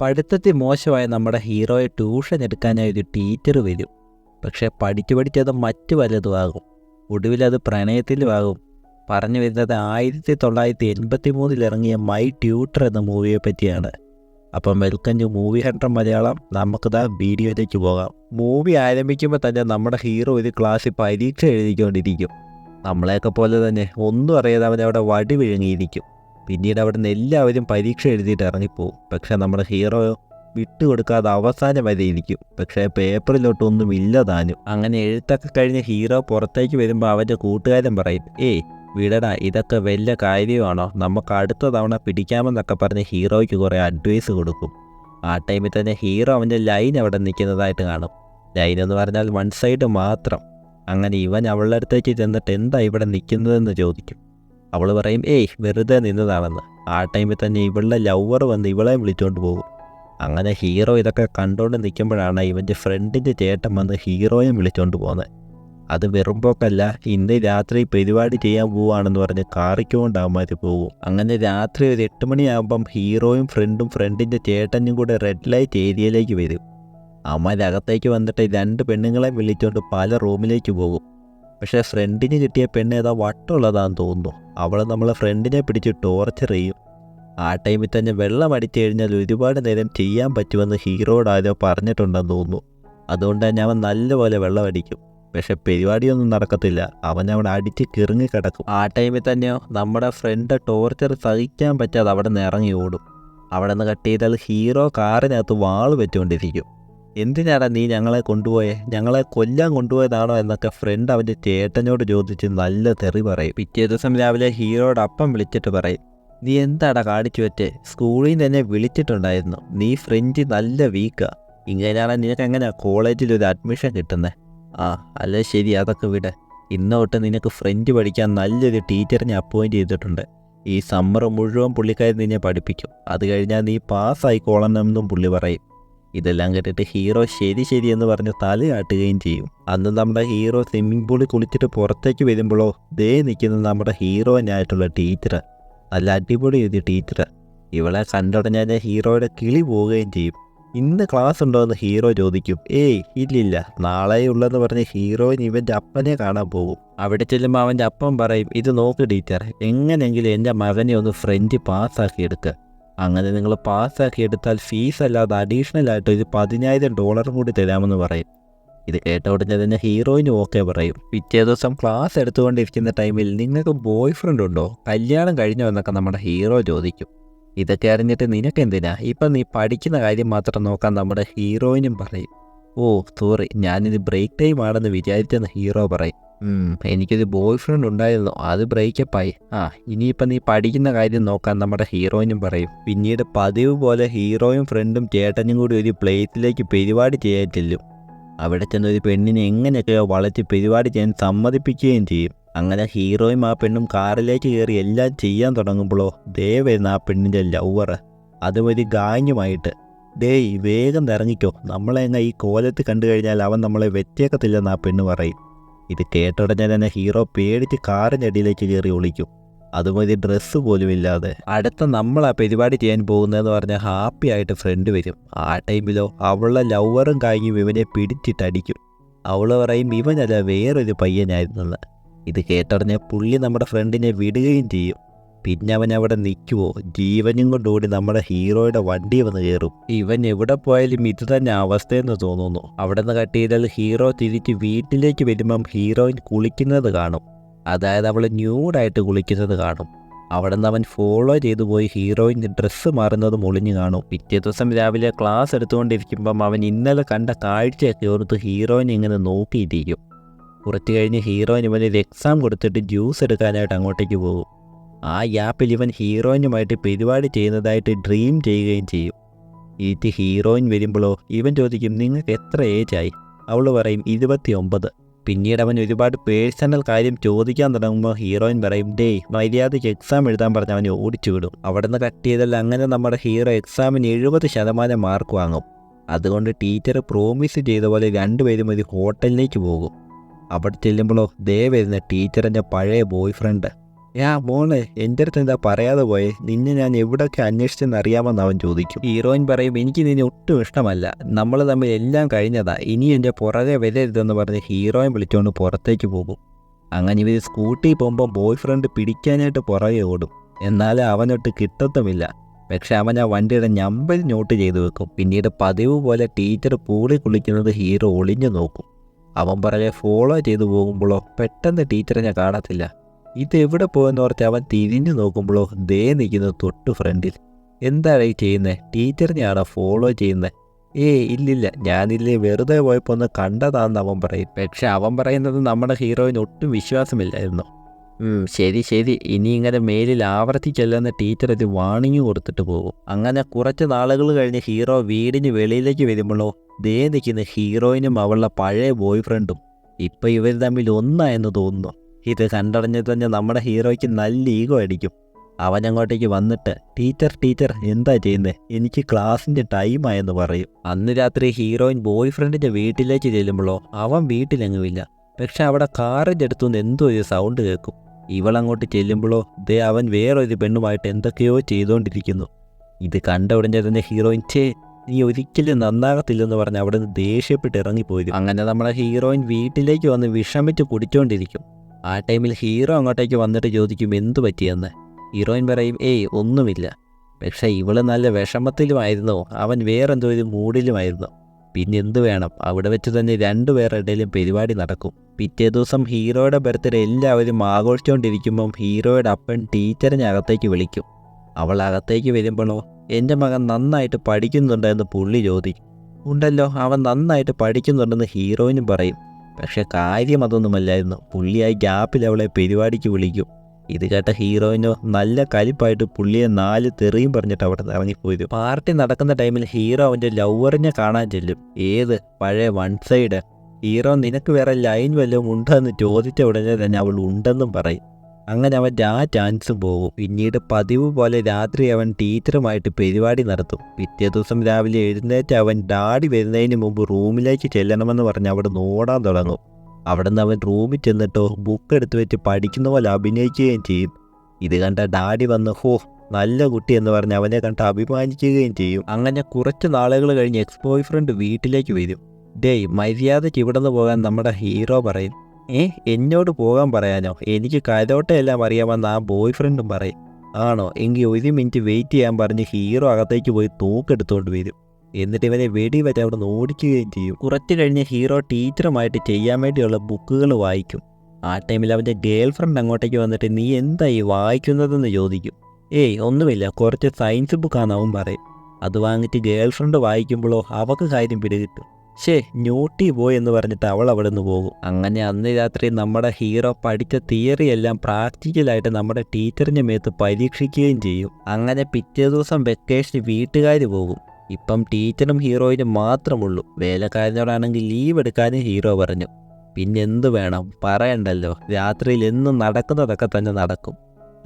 പഠിത്തത്തിൽ മോശമായ നമ്മുടെ ഹീറോയെ ട്യൂഷൻ എടുക്കാനായി ഒരു ടീച്ചർ വരും. പക്ഷേ പഠിച്ചു പഠിച്ചത് മറ്റു പലതും ആകും. ഒടുവിലത് പ്രണയത്തിലുമാകും പറഞ്ഞു വരുന്നത് ആയിരത്തി തൊള്ളായിരത്തി എൺപത്തി മൂന്നിൽ ഇറങ്ങിയ മൈ ട്യൂട്ടർ എന്ന മൂവിയെ പറ്റിയാണ്. അപ്പം welcome to movie hundred Malayalam. നമുക്കിതാ വീഡിയോയിലേക്ക് പോകാം. മൂവി ആരംഭിക്കുമ്പോൾ തന്നെ നമ്മുടെ ഹീറോ ഒരു ക്ലാസ്സിൽ പരീക്ഷ എഴുതിക്കൊണ്ടിരിക്കും. നമ്മളെയൊക്കെ പോലെ തന്നെ ഒന്നും അറിയാതെ അവൻ അവിടെ വടി വിഴുങ്ങിയിരിക്കും. പിന്നീട് അവിടെ നിന്ന് എല്ലാവരും പരീക്ഷ എഴുതിയിട്ട് ഇറങ്ങിപ്പോവും. പക്ഷേ നമ്മുടെ ഹീറോ വിട്ടുകൊടുക്കാതെ അവസാനം വരെ ഇരിക്കും. പക്ഷേ പേപ്പറിലോട്ടൊന്നും ഇല്ല താനും. അങ്ങനെ എഴുത്തൊക്കെ കഴിഞ്ഞ് ഹീറോ പുറത്തേക്ക് വരുമ്പോൾ അവന്റെ കൂട്ടുകാരൻ പറയും ഏയ് വിടടാ ഇതൊക്കെ വലിയ കാര്യമാണോ? നമുക്ക് അടുത്ത തവണ പിടിക്കാമെന്നൊക്കെ പറഞ്ഞ് ഹീറോയ്ക്ക് കുറേ അഡ്വൈസ് കൊടുക്കും. ആ ടൈമിൽ തന്നെ ഹീറോ അവന്റെ ലൈൻ അവിടെ നിൽക്കുന്നതായിട്ട് കാണും. ലൈൻ എന്ന് പറഞ്ഞാൽ വൺ സൈഡ് മാത്രം. അങ്ങനെ ഇവൻ അവളുടെ അടുത്തേക്ക് ചെന്നിട്ട് എന്താ ഇവിടെ നിൽക്കുന്നതെന്ന് ചോദിക്കും. അവൾ പറയും ഏയ് വെറുതെ നിന്നതാണെന്ന്. ആ ടൈമിൽ തന്നെ ഇവളുടെ ലവർ വന്ന് ഇവളെ വിളിച്ചുകൊണ്ട് പോകും. അങ്ങനെ ഹീറോ ഇതൊക്കെ കണ്ടുകൊണ്ട് നിൽക്കുമ്പോഴാണ് ഇവന്റെ ഫ്രണ്ടിന്റെ ചേട്ടൻ വന്ന് ഹീറോയെ വിളിച്ചുകൊണ്ട് പോകുന്നത് അത് വെറുമ്പോക്കല്ല ഇന്ന് രാത്രി പരിപാടി ചെയ്യാൻ പോവുകയാണെന്ന് പറഞ്ഞ് കാറിക്കൊണ്ട് അവന്മാർ പോകും. അങ്ങനെ രാത്രി ഒരു എട്ട് മണിയാകുമ്പം ഹീറോയും ഫ്രണ്ടും ഫ്രണ്ടിന്റെ ചേട്ടനും കൂടെ റെഡ് ലൈറ്റ് ഏരിയയിലേക്ക് വരും. അവന്മാർ അകത്തേക്ക് വന്നിട്ട് രണ്ട് പെണ്ണുങ്ങളെ വിളിച്ചുകൊണ്ട് പല റൂമിലേക്ക് പോകും. പക്ഷേ ഫ്രണ്ടിന് കിട്ടിയ പെണ്ണ് ഏതാ വട്ടുള്ളതാണെന്ന് തോന്നുന്നു. അവൾ നമ്മളെ ഫ്രണ്ടിനെ പിടിച്ച് ടോർച്ചർ ചെയ്യും. ആ ടൈമിൽ തന്നെ വെള്ളം അടിച്ചു കഴിഞ്ഞാൽ ഒരുപാട് നേരം ചെയ്യാൻ പറ്റുമെന്ന് ഹീറോയോട് പറഞ്ഞിട്ടുണ്ടെന്ന് തോന്നുന്നു. അതുകൊണ്ട് തന്നെ അവൻ നല്ലപോലെ വെള്ളം അടിക്കും. പക്ഷെ പരിപാടിയൊന്നും നടക്കത്തില്ല. അവൻ അവിടെ അടിച്ച് കിറങ്ങി കിടക്കും. ആ ടൈമിൽ തന്നെയോ നമ്മുടെ ഫ്രണ്ട് ടോർച്ചർ സഹിക്കാൻ പറ്റാതെ അവിടെ നിന്ന് ഇറങ്ങി ഓടും. അവിടെ നിന്ന് കട്ട് ചെയ്താൽ ഹീറോ കാറിനകത്ത് വാൾ വെച്ചുകൊണ്ടിരിക്കും എന്തിനാടാ നീ ഞങ്ങളെ കൊണ്ടുപോയെ? ഞങ്ങളെ കൊല്ലാൻ കൊണ്ടുപോയതാണോ എന്നൊക്കെ ഫ്രണ്ട് അവന്റെ ചേട്ടനോട് ചോദിച്ച് നല്ല തെറി പറയും. പിറ്റേ ദിവസം രാവിലെ ഹീറോയുടെ അപ്പം വിളിച്ചിട്ട് പറയും നീ എന്താടാ കാണിച്ചു വെച്ചേ സ്കൂളിൽ നിന്ന് എന്നെ വിളിച്ചിട്ടുണ്ടായിരുന്നു. നീ ഫ്രഞ്ച് നല്ല വീക്കാ ഇങ്ങനെയാണ് നിനക്ക് എങ്ങനെയാ കോളേജിൽ ഒരു അഡ്മിഷൻ കിട്ടുന്നത് ആ അല്ല ശരി അതൊക്കെ വിടെ. ഇന്നോട്ട് നിനക്ക് ഫ്രഞ്ച് പഠിക്കാൻ നല്ലൊരു ടീച്ചറിനെ അപ്പോയിന്റ് ചെയ്തിട്ടുണ്ട്. ഈ സമ്മർ മുഴുവൻ പുള്ളിക്കാരി നിന്നെ പഠിപ്പിക്കും. അത് കഴിഞ്ഞാൽ നീ പാസ്സായിക്കോളണമെന്നും പുള്ളി പറയും. ഇതെല്ലാം കേട്ടിട്ട് ഹീറോ ശരി ശരി എന്ന് പറഞ്ഞ് തലയാട്ടുകയും ചെയ്യും. അന്ന് നമ്മുടെ ഹീറോ സ്വിമ്മിംഗ് പൂളിൽ കുളിച്ചിട്ട് പുറത്തേക്ക് വരുമ്പോഴോ ദേ നിൽക്കുന്ന നമ്മുടെ ഹീറോയിനായിട്ടുള്ള ടീച്ചർ നല്ല അടിപൊളി ഒരു ടീച്ചർ ഇവളെ കണ്ടുടഞ്ഞാൽ ഹീറോയുടെ കിളി പോവുകയും ചെയ്യും. ഇന്ന് ക്ലാസ് ഉണ്ടോ എന്ന് ഹീറോ ചോദിക്കും. ഏയ് ഇല്ലില്ല. നാളെ ഉള്ളെന്ന് പറഞ്ഞ് ഹീറോയിൻ ഇവന്റെ അപ്പനെ കാണാൻ പോകും. അവിടെ ചെല്ലുമ്പോൾ അവന്റെ അപ്പം പറയും ഇത് നോക്ക് ടീച്ചർ എങ്ങനെയെങ്കിലും എന്റെ മകനെ ഒന്ന് ഫ്രഞ്ച് പാസ്സാക്കി എടുക്കുക അങ്ങനെ നിങ്ങൾ പാസ്സാക്കി എടുത്താൽ ഫീസ് അല്ലാതെ അഡീഷണൽ ആയിട്ട് ഒരു പതിനായിരം ഡോളറും കൂടി തരാമെന്ന് പറയും. ഇത് കേട്ട ഉടനെ തന്നെ ഹീറോയിനും ഓക്കെ പറയും. പിറ്റേ ദിവസം ക്ലാസ് എടുത്തുകൊണ്ടിരിക്കുന്ന ടൈമിൽ നിങ്ങൾക്ക് ബോയ് ഫ്രണ്ട് ഉണ്ടോ? കല്യാണം കഴിഞ്ഞോ എന്നൊക്കെ നമ്മുടെ ഹീറോ ചോദിക്കും. ഇതൊക്കെ അറിഞ്ഞിട്ട് നിനക്കെന്തിനാ? ഇപ്പം നീ പഠിക്കുന്ന കാര്യം മാത്രം നോക്കാൻ നമ്മുടെ ഹീറോയിനും പറയും. ഓ സോറി ഞാനിത് ബ്രേക്ക് ടൈം ആണെന്ന് വിചാരിച്ചെന്ന് ഹീറോ പറയും. "ഉം, എനിക്കൊരു ബോയ് ഫ്രണ്ട് ഉണ്ടായിരുന്നു. അത് ബ്രേക്കപ്പായി. ആ ഇനിയിപ്പോൾ നീ പഠിക്കുന്ന കാര്യം നോക്കാൻ നമ്മുടെ ഹീറോയിനും പറയും. പിന്നീട് പതിവ് പോലെ ഹീറോയും ഫ്രണ്ടും ചേട്ടനും കൂടി ഒരു പ്ലേറ്റിലേക്ക് പരിപാടി ചെയ്യാൻ ചെല്ലും അവിടെ ചെന്ന് ഒരു പെണ്ണിനെ എങ്ങനെയൊക്കെയോ വളച്ച് പരിപാടി ചെയ്യാൻ സമ്മതിപ്പിക്കുകയും ചെയ്യും. അങ്ങനെ ഹീറോയും ആ പെണ്ണും കാറിലേക്ക് കയറി എല്ലാം ചെയ്യാൻ തുടങ്ങുമ്പോഴോ ദേ ആ പെണ്ണിന്റെ ലവർ അതും ഒരു ഗാഞ്ഞുമായിട്ട് ഡേയ് വേഗം ഇറങ്ങിക്കോ. നമ്മളെ ഈ കോലത്ത് കണ്ടു കഴിഞ്ഞാൽ അവൻ നമ്മളെ വെച്ചേക്കത്തില്ലെന്ന് ആ പെണ്ണ് പറയും. ഇത് കേട്ടുടനെ തന്നെ ഹീറോ പേടിച്ച് കാറിന്റെ അടിയിലേക്ക് കയറി ഒളിക്കും. അതുമതി ഡ്രസ്സ് പോലും ഇല്ലാതെ. അടുത്ത നമ്മൾ ആ പരിപാടി ചെയ്യാൻ പോകുന്നതെന്ന് പറഞ്ഞാൽ ഹാപ്പി ആയിട്ട് ഫ്രണ്ട് വരും. ആ ടൈമിലോ അവളുടെ ലവറും കഴിഞ്ഞും ഇവനെ പിടിച്ചിട്ടടിക്കും അവൾ പറയും ഇവനല്ല വേറൊരു പയ്യനായിരുന്നെന്ന്. ഇത് കേട്ടടഞ്ഞ പുള്ളി നമ്മുടെ ഫ്രണ്ടിനെ വിടുകയും ചെയ്യും. പിന്നെ അവൻ അവിടെ നിൽക്കുവോ? ജീവനും കൊണ്ടുകൂടി നമ്മുടെ ഹീറോയുടെ വണ്ടി വന്ന് കയറും. ഇവൻ എവിടെ പോയാലും ഇത് തന്നെ അവസ്ഥയെന്ന് തോന്നുന്നു. അവിടെ നിന്ന് കട്ട് ചെയ്താൽ ഹീറോ തിരിച്ച് വീട്ടിലേക്ക് വരുമ്പം ഹീറോയിൻ കുളിക്കുന്നത് കാണും. അതായത് അവൾ ന്യൂഡായിട്ട് കുളിക്കുന്നത് കാണും. അവിടെ നിന്ന് അവൻ ഫോളോ ചെയ്തു പോയി ഹീറോയിന്റെ ഡ്രസ്സ് മാറുന്നത് മുളിഞ്ഞു കാണും. പിറ്റേ ദിവസം രാവിലെ ക്ലാസ് എടുത്തുകൊണ്ടിരിക്കുമ്പം അവൻ ഇന്നലെ കണ്ട കാഴ്ചയൊക്കെ ഓർത്ത് ഹീറോയിൻ ഇങ്ങനെ നോക്കിയിരിക്കും. കുറച്ച് കഴിഞ്ഞ് ഹീറോയിൻ ഇവനൊരു എക്സാം കൊടുത്തിട്ട് ജ്യൂസ് എടുക്കാനായിട്ട് അങ്ങോട്ടേക്ക് പോകും. ആ ഗ്യാപ്പിൽ ഇവൻ ഹീറോയിനുമായിട്ട് പരിപാടി ചെയ്യുന്നതായിട്ട് ഡ്രീം ചെയ്യുകയും ചെയ്യും. ഇത് ഹീറോയിൻ വരുമ്പോഴോ ഇവൻ ചോദിക്കും നിങ്ങൾക്ക് എത്ര ഏജായി അവൾ പറയും ഇരുപത്തി ഒമ്പത് പിന്നീട് അവൻ ഒരുപാട് പേഴ്സണൽ കാര്യം ചോദിക്കാൻ തുടങ്ങുമ്പോൾ ഹീറോയിൻ പറയും ഡേ മര്യാദയ്ക്ക് എക്സാം എഴുതാൻ പറഞ്ഞ് അവനെ ഓടിച്ചു വിടും. അവിടെ നിന്ന് കട്ട് ചെയ്താൽ അങ്ങനെ നമ്മുടെ ഹീറോ എക്സാമിന് എഴുപത് ശതമാനം മാർക്ക് വാങ്ങും. അതുകൊണ്ട് ടീച്ചർ പ്രോമിസ് ചെയ്ത പോലെ രണ്ടുപേരും ഒരു ഹോട്ടലിലേക്ക് പോകും. അവിടെ ചെല്ലുമ്പോഴോ ദേ വരുന്ന ടീച്ചറിന്റെ പഴയ ബോയ് ഫ്രണ്ട് യാ മോളെ എന്റെ അടുത്ത് എന്താ പറയാതെ പോയെ? നിന്നെ ഞാൻ എവിടെയൊക്കെ അന്വേഷിച്ചെന്ന് അറിയാമെന്ന് അവൻ ചോദിക്കും. ഹീറോയിൻ പറയും എനിക്ക് നിന്നെ ഒട്ടും ഇഷ്ടമല്ല. നമ്മൾ തമ്മിൽ എല്ലാം കഴിഞ്ഞതാ. ഇനി എന്റെ പുറകെ വരരുതെന്ന് പറഞ്ഞ് ഹീറോയിൻ വിളിച്ചുകൊണ്ട് പുറത്തേക്ക് പോകും. അങ്ങനെ ഇവർ സ്കൂട്ടി പോകുമ്പോൾ ബോയ് ഫ്രണ്ട് പിടിക്കാനായിട്ട് പുറകെ ഓടും. എന്നാലും അവനൊട്ട് കിട്ടത്തുമില്ല. പക്ഷെ അവൻ ആ വണ്ടിയുടെ നമ്പർ നോട്ട് ചെയ്തു വെക്കും. പിന്നീട് പതിവ് പോലെ ടീച്ചർ പൂളി കുളിക്കുന്നത് ഹീറോ ഒളിഞ്ഞു നോക്കും. അവൻ പറയെ ഫോളോ ചെയ്തു പോകുമ്പോഴോ പെട്ടെന്ന് ടീച്ചറിനെ കാണത്തില്ല. ഇത് എവിടെ പോയെന്ന് ഓർത്ത് അവൻ തിരിഞ്ഞു നോക്കുമ്പോഴോ ദേ നിൽക്കുന്നത് തൊട്ട് ഫ്രണ്ടിൽ. എന്താണ് ഈ ചെയ്യുന്നത് ടീച്ചറിനെയാണോ ഫോളോ ചെയ്യുന്നത് ഏ ഇല്ലില്ല. ഞാനില്ലേ വെറുതെ പോയപ്പോൾ ഒന്ന് കണ്ടതാണെന്ന് അവൻ പറയും. പക്ഷെ അവൻ പറയുന്നത് നമ്മുടെ ഹീറോയിന് ഒട്ടും വിശ്വാസമില്ലായിരുന്നു. ശരി ശരി. ഇനി ഇങ്ങനെ മേലിൽ ആവർത്തിച്ചല്ലെന്ന് ടീച്ചർ ഇത് വാണിങ്ങി കൊടുത്തിട്ട് പോകും. അങ്ങനെ കുറച്ച് നാളുകൾ കഴിഞ്ഞ് ഹീറോ വീടിന് വെളിയിലേക്ക് വരുമ്പോഴോ ദേ നിൽക്കുന്ന ഹീറോയിനും അവളുടെ പഴയ ബോയ് ഫ്രണ്ടും ഇപ്പം ഇവർ തമ്മിൽ ഒന്നായെന്ന് തോന്നുന്നു. ഇത് കണ്ടറിഞ്ഞ് തന്നെ നമ്മുടെ ഹീറോയ്ക്ക് നല്ല ഈഗോ അടിക്കും. അവൻ അങ്ങോട്ടേക്ക് വന്നിട്ട് ടീച്ചർ ടീച്ചർ എന്താ ചെയ്യുന്നത് എനിക്ക് ക്ലാസ്സിന്റെ ടൈമായെന്ന് പറയും. അന്ന് രാത്രി ഹീറോയിൻ ബോയ് ഫ്രണ്ടിന്റെ വീട്ടിലേക്ക് ചെല്ലുമ്പോഴോ അവൻ വീട്ടിലെങ്ങുമില്ല പക്ഷെ അവിടെ കാറിന്റെ അടുത്തുനിന്ന് എന്തോ ഒരു സൗണ്ട് കേൾക്കും. ഇവളങ്ങോട്ട് ചെല്ലുമ്പോഴോ ദേ അവൻ വേറൊരു പെണ്ണുമായിട്ട് എന്തൊക്കെയോ ചെയ്തുകൊണ്ടിരിക്കുന്നു ഇത് കണ്ട ഉടനെ തന്നെ ഹീറോയിൻ ചേ നീ ഒരിക്കലും നന്നാകത്തില്ലെന്ന് പറഞ്ഞ് അവിടെ നിന്ന് ദേഷ്യപ്പെട്ട് ഇറങ്ങിപ്പോയി അങ്ങനെ നമ്മളെ ഹീറോയിൻ വീട്ടിലേക്ക് വന്ന് വിഷമിച്ച് കുടിച്ചുകൊണ്ടിരിക്കും ആ ടൈമിൽ ഹീറോ അങ്ങോട്ടേക്ക് വന്നിട്ട് ചോദിക്കും എന്തു പറ്റിയെന്ന്? ഹീറോയിൻ പറയും ഏയ് ഒന്നുമില്ല. പക്ഷേ ഇവൾ നല്ല വിഷമത്തിലുമായിരുന്നു. അവൻ വേറെന്തോ ഒരു മൂഡിലുമായിരുന്നു. പിന്നെ എന്തു വേണം? അവിടെ വെച്ച് തന്നെ രണ്ടുപേരുടെയും പരിപാടി നടക്കും. പിറ്റേ ദിവസം ഹീറോയുടെ ബർത്ത്ഡേ എല്ലാവരും ആഘോഷിച്ചുകൊണ്ടിരിക്കുമ്പം ഹീറോയുടെ അപ്പൻ ടീച്ചറിനെ അകത്തേക്ക് വിളിക്കും. അവൾ അകത്തേക്ക് വരുമ്പോഴോ എന്റെ മകൻ നന്നായിട്ട് പഠിക്കുന്നുണ്ടെന്ന് പുള്ളി ചോദിക്കും. ഉണ്ടല്ലോ അവൻ നന്നായിട്ട് പഠിക്കുന്നുണ്ടെന്ന് ഹീറോയിനും പറയും. പക്ഷെ കാര്യം അതൊന്നുമല്ലായിരുന്നു. പുള്ളിയായി ഗ്യാപ്പിൽ അവളെ പരിപാടിക്ക് വിളിക്കും. ഇത് കേട്ട ഹീറോയിനോ നല്ല കലിപ്പായിട്ട് പുള്ളിയെ നാല് തെറിയും പറഞ്ഞിട്ട് അവിടെ നിന്ന് ഇറങ്ങിപ്പോയത്. പാർട്ടി നടക്കുന്ന ടൈമിൽ ഹീറോ അവന്റെ ലവറിനെ കാണാൻ ചെല്ലും. ഏത്? പഴയ വൺ സൈഡ്. ഹീറോ നിനക്ക് വേറെ ലൈൻ വല്ലതും ഉണ്ടെന്ന് ചോദിച്ച ഉടനെ തന്നെ അവൾ ഉണ്ടെന്നും പറയും. അങ്ങനെ അവന്റെ ആ ചാൻസും പോകും. പിന്നീട് പതിവ് പോലെ രാത്രി അവൻ ടീച്ചറുമായിട്ട് പരിപാടി നടത്തും. പിറ്റേ ദിവസം രാവിലെ എഴുന്നേറ്റ് അവൻ ഡാഡി വരുന്നതിന് മുമ്പ് റൂമിലേക്ക് ചെല്ലണമെന്ന് പറഞ്ഞ് അവിടെ ഓടാൻ തുടങ്ങും. അവിടെ നിന്ന് അവൻ റൂമിൽ ചെന്നിട്ടോ ബുക്ക് എടുത്ത് വെച്ച് പഠിക്കുന്ന പോലെ അഭിനയിക്കുകയും ചെയ്യും. ഇത് കണ്ട ഡാഡി വന്ന് ഹോ നല്ല കുട്ടി എന്ന് പറഞ്ഞ് അവനെ കണ്ട് അഭിമാനിക്കുകയും ചെയ്യും. അങ്ങനെ കുറച്ച് നാളുകൾ കഴിഞ്ഞ് എക്സ് ബോയ് ഫ്രണ്ട് വീട്ടിലേക്ക് വരും. ഡേയ് മര്യാദയ്ക്ക് ഇവിടെ നിന്ന് പോകാൻ നമ്മുടെ ഹീറോ പറയും. ഏ എന്നോട് പോകാൻ പറയാനോ? എനിക്ക് കരോട്ടയെല്ലാം അറിയാമെന്ന് ആ ബോയ് ഫ്രണ്ടും പറയും. ആണോ? എങ്കിൽ ഒരു മിനിറ്റ് വെയിറ്റ് ചെയ്യാൻ പറഞ്ഞ് ഹീറോ അകത്തേക്ക് പോയി തൂക്കെടുത്തുകൊണ്ട് വരും. എന്നിട്ട് ഇവനെ വെടി വരെ അവിടെ നിന്ന് ഓടിക്കുകയും ചെയ്യും. കുറച്ച് കഴിഞ്ഞ് ഹീറോ ടീച്ചറുമായിട്ട് ചെയ്യാൻ വേണ്ടിയുള്ള ബുക്കുകൾ വായിക്കും. ആ ടൈമിൽ അവന്റെ ഗേൾ ഫ്രണ്ട് അങ്ങോട്ടേക്ക് വന്നിട്ട് നീ എന്തായി വായിക്കുന്നതെന്ന് ചോദിക്കും? ഏയ് ഒന്നുമില്ല. കുറച്ച് സയൻസ് ബുക്കാണ് അവൻ പറയും. അത് വാങ്ങിച്ച് ഗേൾ ഫ്രണ്ട് വായിക്കുമ്പോഴോ അവക്ക് കാര്യം പിടികിട്ടും. ഷേ ന്യൂട്ടി പോയി എന്ന് പറഞ്ഞിട്ട് അവൾ അവിടെ നിന്ന് പോകും. അങ്ങനെ അന്ന് രാത്രി നമ്മുടെ ഹീറോ പഠിച്ച തിയറി എല്ലാം പ്രാക്ടിക്കലായിട്ട് നമ്മുടെ ടീച്ചറിന്റെ മേത്ത് പരീക്ഷിക്കുകയും ചെയ്യും. അങ്ങനെ പിറ്റേ ദിവസം വെക്കേഷന് വീട്ടുകാർ പോകും. ഇപ്പം ടീച്ചറും ഹീറോയിനും മാത്രമുള്ളൂ. വേലക്കാരനോടാണെങ്കിൽ ലീവ് എടുക്കാനും ഹീറോ പറഞ്ഞു. പിന്നെ എന്ത് വേണം? പറയണ്ടല്ലോ. രാത്രിയിൽ എന്നും നടക്കുന്നതൊക്കെ തന്നെ നടക്കും.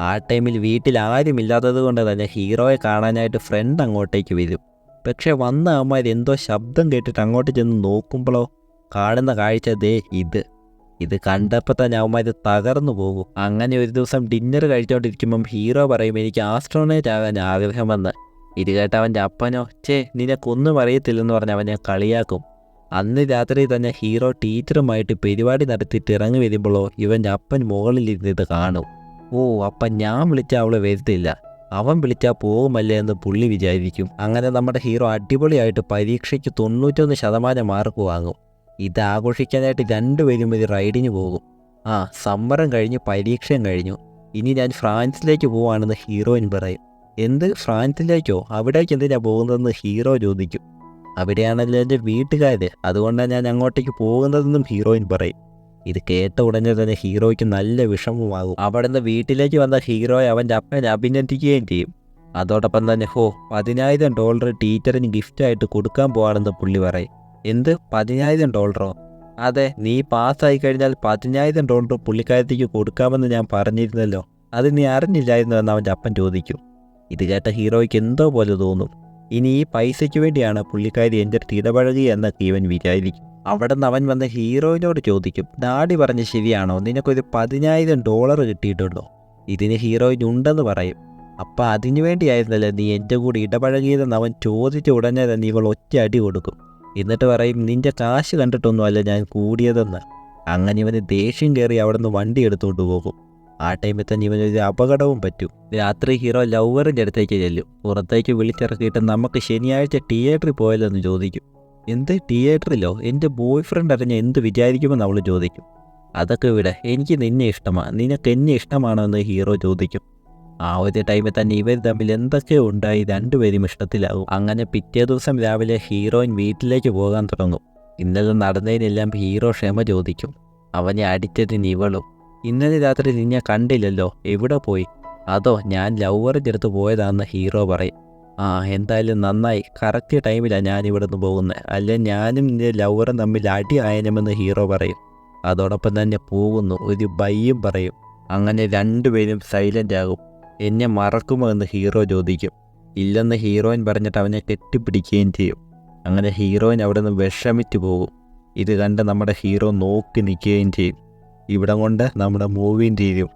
ആ ടൈമിൽ വീട്ടിൽ ആരുമില്ലാത്തത് കൊണ്ട് തന്നെ ഹീറോയെ കാണാനായിട്ട് ഫ്രണ്ട് അങ്ങോട്ടേക്ക് വരും. പക്ഷെ വന്ന അമ്മമാർ എന്തോ ശബ്ദം കേട്ടിട്ട് അങ്ങോട്ട് ചെന്ന് നോക്കുമ്പോഴോ കാണുന്ന കാഴ്ച ദേ ഇത്. ഇത് കണ്ടപ്പോൾ തന്നെ അവന്മാർ തകർന്നു പോകും. അങ്ങനെ ഒരു ദിവസം ഡിന്നർ കഴിച്ചുകൊണ്ടിരിക്കുമ്പം ഹീറോ പറയും എനിക്ക് ആസ്ട്രോണേറ്റ് ആകാൻ ആഗ്രഹമെന്ന് ഇത് കേട്ട അവന്റെ അപ്പനോ ചേ നിനക്കൊന്നും അറിയത്തില്ലെന്ന് പറഞ്ഞ് അവനെ കളിയാക്കും. അന്ന് രാത്രി തന്നെ ഹീറോ ടീച്ചറുമായിട്ട് പരിപാടി നടത്തിയിട്ട് ഇറങ്ങി വരുമ്പോഴോ ഇവന്റെ അപ്പൻ മുകളിൽ ഇത് കാണും. ഓ അപ്പം ഞാൻ വിളിച്ച അവളെ വരുത്തില്ല. അവൻ വിളിച്ചാൽ പോകുമല്ലേ എന്ന് പുള്ളി വിചാരിക്കും. അങ്ങനെ നമ്മുടെ ഹീറോ അടിപൊളിയായിട്ട് പരീക്ഷയ്ക്ക് തൊണ്ണൂറ്റൊന്ന് ശതമാനം മാർക്ക് വാങ്ങും. ഇത് ആഘോഷിക്കാനായിട്ട് രണ്ടുപേരും ഇത് റൈഡിന് പോകും. ആ സമ്മറും കഴിഞ്ഞ് പരീക്ഷയും കഴിഞ്ഞു. ഇനി ഞാൻ ഫ്രാൻസിലേക്ക് പോവാണെന്ന് ഹീറോയിൻ പറയും. എന്ത്? ഫ്രാൻസിലേക്കോ? അവിടേക്ക് എന്തിനാ പോകുന്നതെന്ന് ഹീറോ ചോദിക്കും. അവിടെയാണല്ലോ എന്റെ വീട്ടുകാർ അതുകൊണ്ടാണ് ഞാൻ അങ്ങോട്ടേക്ക് പോകുന്നതെന്നും ഹീറോയിൻ പറയും. ഇത് കേട്ട ഉടനെ തന്നെ ഹീറോയ്ക്ക് നല്ല വിഷമമാകും. അവിടെ നിന്ന് വീട്ടിലേക്ക് വന്ന ഹീറോയെ അവന്റെ അപ്പൻ അഭിനന്ദിക്കുകയും ചെയ്യും. അതോടൊപ്പം തന്നെ ഹോ പതിനായിരം ഡോളർ ടീച്ചറിന് ഗിഫ്റ്റായിട്ട് കൊടുക്കാൻ പോവാണെന്ന് പുള്ളി പറയും. എന്ത്? പതിനായിരം ഡോളറോ? അതെ നീ പാസ്സായി കഴിഞ്ഞാൽ പതിനായിരം ഡോളർ പുള്ളിക്കാരത്തേക്ക് കൊടുക്കാമെന്ന് ഞാൻ പറഞ്ഞിരുന്നല്ലോ. അത് നീ അറിഞ്ഞില്ലായിരുന്നു എന്ന് അവന്റെ അപ്പൻ ചോദിക്കും. ഇത് കേട്ട ഹീറോയ്ക്ക് എന്തോ പോലെ തോന്നും. ഇനി ഈ പൈസയ്ക്ക് വേണ്ടിയാണ് പുള്ളിക്കാരി എന്റെ അടുത്ത് ഇടപഴകി എന്നൊക്കെ ഇവൻ വിചാരിക്കും. അവിടെ നിന്ന് അവൻ വന്ന് ഹീറോയിനോട് ചോദിക്കും ഡാഡി പറഞ്ഞ് ശരിയാണോ? നിനക്കൊരു പതിനായിരം ഡോളർ കിട്ടിയിട്ടുണ്ടോ? ഇതിന് ഹീറോയിൻ ഉണ്ടെന്ന് പറയും. അപ്പം അതിനു വേണ്ടിയായിരുന്നല്ലേ നീ എന്റെ കൂടെ ഇടപഴകിയതെന്ന് അവൻ ചോദിച്ച ഉടനെ തന്നെ ഇവൾ ഒറ്റ അടി കൊടുക്കും. എന്നിട്ട് പറയും നിന്റെ കാശ് കണ്ടിട്ടൊന്നുമല്ല ഞാൻ കൂടിയതെന്ന്. അങ്ങനെ ഇവന് ദേഷ്യം കയറി അവിടെ നിന്ന് വണ്ടി എടുത്തുകൊണ്ട് പോകും. ആ ടൈമിൽ തന്നെ ഇവനൊരു അപകടവും പറ്റും. രാത്രി ഹീറോ ലവറിന്റെ അടുത്തേക്ക് ചെല്ലും. പുറത്തേക്ക് വിളിച്ചിറക്കിയിട്ട് നമുക്ക് ശനിയാഴ്ച തിയേറ്ററിൽ പോയല്ലെന്ന് ചോദിക്കും. എന്ത് തിയേറ്ററിലോ എന്റെ ബോയ് ഫ്രണ്ട് അറിഞ്ഞ എന്ത് വിചാരിക്കുമെന്ന് അവൾ ചോദിക്കും. അതൊക്കെ വിടെ എനിക്ക് നിന്നെ ഇഷ്ടമാണ് നിനക്ക് എന്നെ ഇഷ്ടമാണോ എന്ന് ഹീറോ ചോദിക്കും. ആ ഒരു ടൈമിൽ തന്നെ ഇവർ തമ്മിൽ എന്തൊക്കെ ഉണ്ടായി രണ്ടുപേരും ഇഷ്ടത്തിലാവും. അങ്ങനെ പിറ്റേ ദിവസം രാവിലെ ഹീറോയിൻ വീട്ടിലേക്ക് പോകാൻ തുടങ്ങും. ഇന്നലെ നടന്നതിനെല്ലാം ഹീറോ ക്ഷമ ചോദിക്കും. അവനെ അടിച്ചതിന് ഇവളും ഇന്നലെ രാത്രി നിന്നെ കണ്ടില്ലല്ലോ എവിടെ പോയി? അതോ ഞാൻ ലവറിന്റെ അടുത്ത് പോയതാണെന്ന് ഹീറോ പറയും. ആ എന്തായാലും നന്നായി. കറക്റ്റ് ടൈമിലാണ് ഞാൻ ഇവിടെ നിന്ന് പോകുന്നത് അല്ലെ ഞാനും നിന്റെ ലവറും തമ്മിൽ അടി ആയനമെന്ന് ഹീറോ പറയും. അതോടൊപ്പം തന്നെ പോകുന്നു. ഒരു ബയ്യും പറയും. അങ്ങനെ രണ്ടുപേരും സൈലന്റ് ആകും. എന്നെ മറക്കുമോ എന്ന് ഹീറോ ചോദിക്കും. ഇല്ലെന്ന് ഹീറോയിൻ പറഞ്ഞിട്ട് അവനെ കെട്ടിപ്പിടിക്കുകയും ചെയ്യും. അങ്ങനെ ഹീറോയിൻ അവിടെ നിന്ന് വിഷമിച്ച് പോകും. ഇത് കണ്ട് നമ്മുടെ ഹീറോ നോക്കി നിൽക്കുകയും ചെയ്യും. ഇവിടം കൊണ്ട് നമ്മുടെ മൂവിയും തീരും.